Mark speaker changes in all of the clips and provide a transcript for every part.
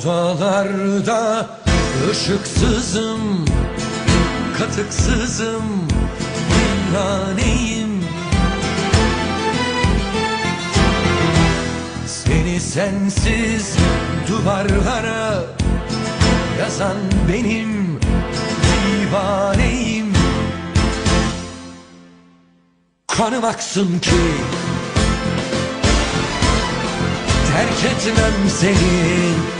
Speaker 1: Odalarda ışıksızım Katıksızım Viraneyim Seni sensiz duvarlara Yazan benim divaneyim. Kanım aksın ki Terk etmem seni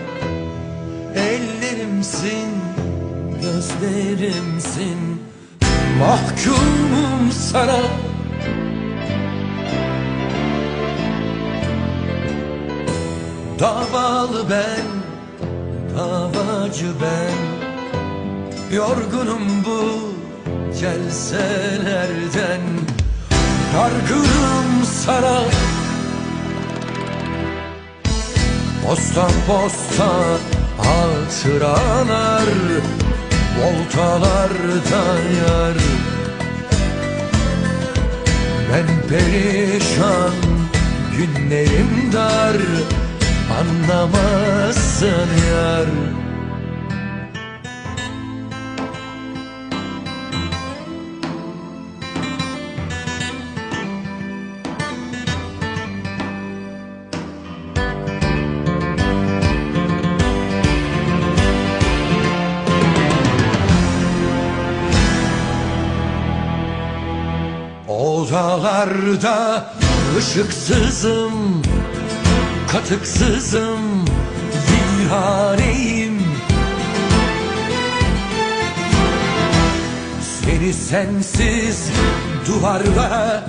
Speaker 1: Ellerimsin, gözlerimsin. Mahkumum sana. Davalı ben, davacı ben. Yorgunum bu celselerden Dargınım sana. Posta posta hatıralar Voltalarda yar Ben perişan günlerim dar Anlamazsın yar Odalarda ışıksızım Katıksızım Viraneyim Seni sensiz duvarlara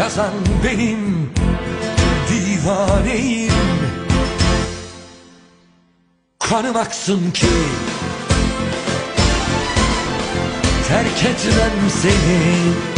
Speaker 1: Yazan benim divaneyim. Kanım aksın ki Terk etmem seni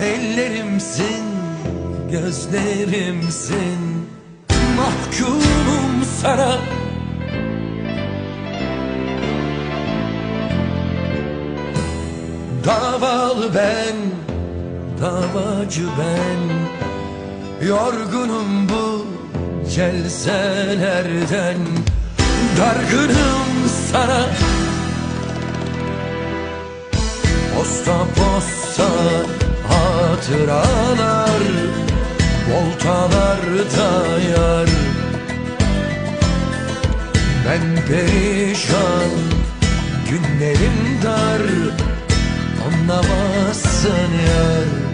Speaker 1: Ellerimsin, gözlerimsin. Mahkumum sana. Davalı ben, davacı ben. Yorgunum bu celselerden. Dargınım sana. Posta posta hatıralar Voltalarda yar. Ben perişan Günlerim dar Anlamazsın yar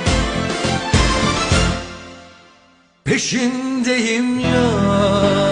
Speaker 1: Peşindeyim ya